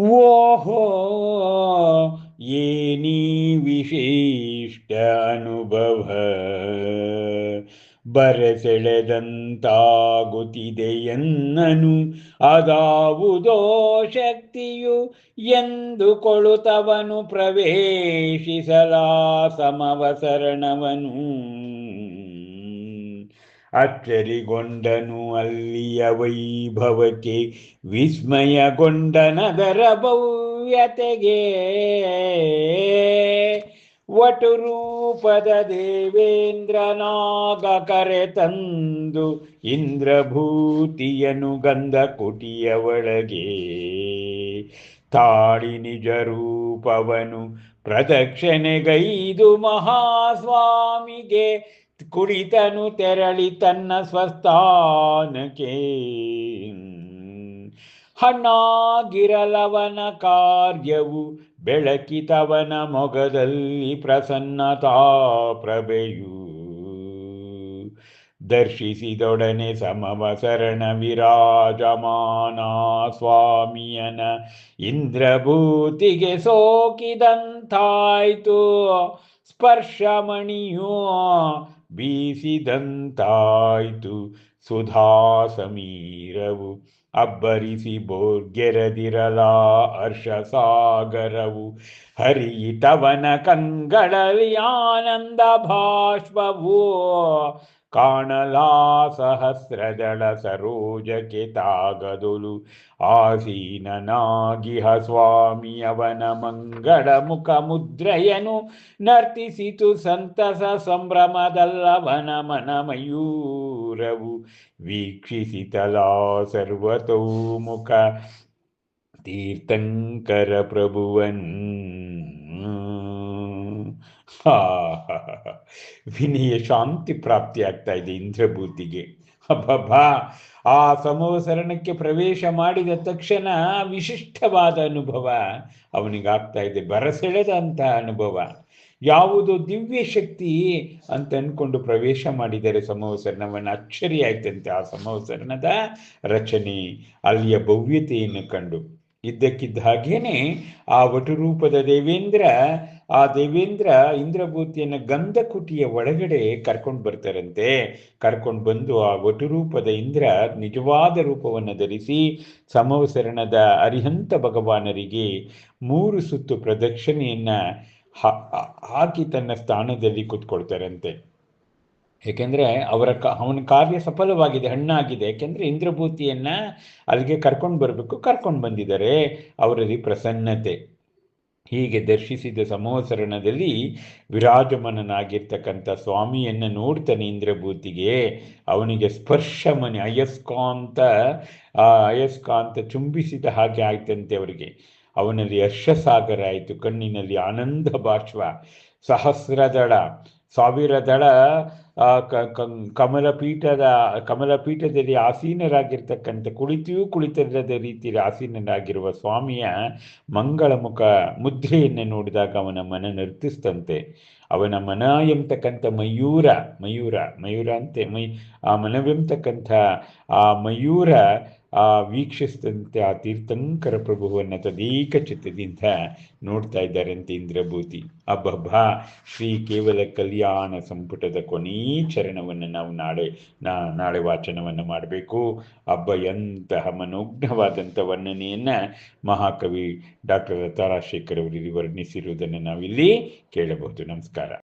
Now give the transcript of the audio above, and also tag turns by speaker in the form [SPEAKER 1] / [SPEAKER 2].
[SPEAKER 1] ಓಹೋ ಏನಿ ವಿಶಿಷ್ಟ ಅನುಭವ. ಬರಸೆಳೆದಂತಾಗುತ್ತಿದೆಯನ್ನನು. ಅದಾವುದೋ ಶಕ್ತಿಯು ಎಂದು ಕೊಳುತವನು ಪ್ರವೇಶಿಸಲಾ ಸಮವಸರಣವನು. ಅಚ್ಚರಿಗೊಂಡನು ಅಲ್ಲಿಯ ವೈಭವಕ್ಕೆ ವಿಸ್ಮಯಗೊಂಡನದರ ಭವ್ಯತೆಗೆ ವಟು ರೂಪದ ದೇವೇಂದ್ರನಾಗ ಕರೆ ತಂದು ಇಂದ್ರಭೂತಿಯನು ಗಂಧ ಕುಟಿಯ ಒಳಗೆ. ತಾಳಿ ನಿಜ ರೂಪವನು ಪ್ರದಕ್ಷಿಣೆಗೈದು ಮಹಾಸ್ವಾಮಿಗೆ ಕುಳಿತನು ತೆರಳಿ ತನ್ನ ಸ್ವಸ್ಥಾನಕ್ಕೆ. ಹಣ್ಣಾಗಿರಲವನ ಕಾರ್ಯವು ಬೆಳಕಿತವನ ಮೊಗದಲ್ಲಿ ಪ್ರಸನ್ನತಾ ಪ್ರಭೆಯು. ದರ್ಶಿಸಿದೊಡನೆ ಸಮವಸರಣ ವಿರಾಜಮಾನ ಸ್ವಾಮಿಯನ ಇಂದ್ರಭೂತಿಗೆ ಸೋಕಿದಂತಾಯ್ತು. ಸ್ಪರ್ಶಮಣಿಯೋ ಬೀಸಿದಂತಾಯ್ತು ಸುಧಾ ಸಮೀರವು ಅಬ್ಬರಿಸಿ ಬೋರ್ಗೆರದಿರಲ ಹರ್ಷ ಸಾಗರವು ಹರಿಯಿತವನ ಕಂಗಳಲ್ಲಿ ಆನಂದ ಭಾಷ್ಪವು ಕಾಣಲಾ ಸಹಸ್ರದಳ ಸರೋಜಕಿತಾಗದುಲು ತಾಗದೊಲು ಆಸೀನನಾಗಿಹ ಸ್ವಾಮಿಯವನ ಮಂಗಳ ಮುಖ ಮುದ್ರೆಯನು ನರ್ತಿಸಿತು ಸಂತಸ ಸಂಭ್ರಮದಲ್ಲವನ ಮನ ಮಯೂರವು ವೀಕ್ಷಿಸಿತಲಾ ಸರ್ವತೋಮುಖ ತೀರ್ಥಂಕರ ಪ್ರಭುವನ್ ಹಾ. ವಿನಯ ಶಾಂತಿ ಪ್ರಾಪ್ತಿ ಆಗ್ತಾ ಇದೆ ಇಂದ್ರಭೂತಿಗೆ. ಅಬ್ಬಬ್ಬಾ, ಆ ಸಮವಸರಣಕ್ಕೆ ಪ್ರವೇಶ ಮಾಡಿದ ತಕ್ಷಣ ವಿಶಿಷ್ಟವಾದ ಅನುಭವ ಅವನಿಗಾಗ್ತಾ ಇದೆ. ಬರಸೆಳೆದಂತಹ ಅನುಭವ. ಯಾವುದು ದಿವ್ಯ ಶಕ್ತಿ ಅಂತ ಅನ್ಕೊಂಡು ಪ್ರವೇಶ ಮಾಡಿದರೆ ಸಮವಸರಣವನ್ನು ಅಚ್ಚರಿ ಆಯ್ತಂತೆ ಆ ಸಮವಸರಣದ ರಚನೆ. ಅಲ್ಲಿಯ ಭವ್ಯತೆಯನ್ನು ಕಂಡು. ಇದ್ದಕ್ಕಿದ್ದ ಹಾಗೇನೆ ಆ ವಟುರೂಪದ ದೇವೇಂದ್ರ ಆ ದೇವೇಂದ್ರ ಇಂದ್ರಭೂತಿಯನ್ನ ಗಂಧಕುಟಿಯ ಒಳಗಡೆ ಕರ್ಕೊಂಡು ಬರ್ತಾರಂತೆ. ಕರ್ಕೊಂಡು ಬಂದು ಆ ವಟುರೂಪದ ಇಂದ್ರ ನಿಜವಾದ ರೂಪವನ್ನು ಧರಿಸಿ ಸಮವಸರಣದ ಅರಿಹಂತ ಭಗವಾನರಿಗೆ ಮೂರು ಸುತ್ತು ಪ್ರದಕ್ಷಿಣೆಯನ್ನ ಹಾಕಿ ತನ್ನ ಸ್ಥಾನದಲ್ಲಿ ಕೂತ್ಕೊಳ್ತಾರಂತೆ. ಏಕೆಂದರೆ ಅವರ ಕ, ಅವನ ಕಾರ್ಯ ಸಫಲವಾಗಿದೆ, ಹಣ್ಣಾಗಿದೆ. ಏಕೆಂದರೆ ಇಂದ್ರಭೂತಿಯನ್ನು ಅಲ್ಲಿಗೆ ಕರ್ಕೊಂಡು ಬರಬೇಕು, ಕರ್ಕೊಂಡು ಬಂದಿದ್ದಾರೆ. ಅವರಲ್ಲಿ ಪ್ರಸನ್ನತೆ. ಹೀಗೆ ದರ್ಶಿಸಿದ ಸಮೋಸರಣದಲ್ಲಿ ವಿರಾಜಮನನಾಗಿರ್ತಕ್ಕಂಥ ಸ್ವಾಮಿಯನ್ನು ನೋಡ್ತಾನೆ ಇಂದ್ರಭೂತಿಗೆ ಅವನಿಗೆ ಸ್ಪರ್ಶಮನೆ ಅಯಸ್ಕಾಂತ, ಆ ಅಯಸ್ಕಾಂತ ಚುಂಬಿಸಿದ ಹಾಗೆ ಆಯ್ತಂತೆ ಅವರಿಗೆ. ಅವನಲ್ಲಿ ಹರ್ಷಸಾಗರ ಆಯಿತು, ಕಣ್ಣಿನಲ್ಲಿ ಆನಂದ ಬಾಷ್ಪ ಸಹಸ್ರದಳ ಸಾವಿರ ದಳ ಕಮಲ ಪೀಠದಲ್ಲಿ ಆಸೀನರಾಗಿರ್ತಕ್ಕಂಥ ಕುಳಿತಿಯೂ ಕುಳಿತಿರದ ರೀತಿಯಲ್ಲಿ ಆಸೀನರಾಗಿರುವ ಸ್ವಾಮಿಯ ಮಂಗಳ ಮುಖ ಮುದ್ರೆಯನ್ನು ನೋಡಿದಾಗ ಅವನ ಮನ ನರ್ತಿಸ್ತಂತೆ. ಅವನ ಮನ ಎಂಬತಕ್ಕಂಥ ಮಯೂರ ಮಯೂರ ಮಯೂರ ಅಂತೆ, ಮೈ, ಆ ಮನವೆಂಬತಕ್ಕಂಥ ಆ ಮಯೂರ ಆ ವೀಕ್ಷಿಸಿದಂತೆ ಆ ತೀರ್ಥಂಕರ ಪ್ರಭುವನ್ನು ತದೇಕ ಚಿತ್ತದಿಂದ ನೋಡ್ತಾ ಇದ್ದಾರಂತೆ ಇಂದ್ರಭೂತಿ. ಅಬ್ಬಬ್ಬಾ, ಶ್ರೀ ಕೇವಲ ಕಲ್ಯಾಣ ಸಂಪುಟದ ಕೊನೇ ಚರಣವನ್ನು ನಾವು ನಾಳೆ, ನಾ, ನಾಳೆ ವಾಚನವನ್ನು ಮಾಡಬೇಕು. ಅಬ್ಬ, ಎಂತಹ ಮನೋಜ್ಞವಾದಂಥ ವರ್ಣನೆಯನ್ನು ಮಹಾಕವಿ ಡಾಕ್ಟರ್ ಲತಾ ರಾಜಶೇಖರ್ ಅವರು ವರ್ಣಿಸಿರುವುದನ್ನು ನಾವಿಲ್ಲಿ ಕೇಳಬಹುದು. ನಮಸ್ಕಾರ.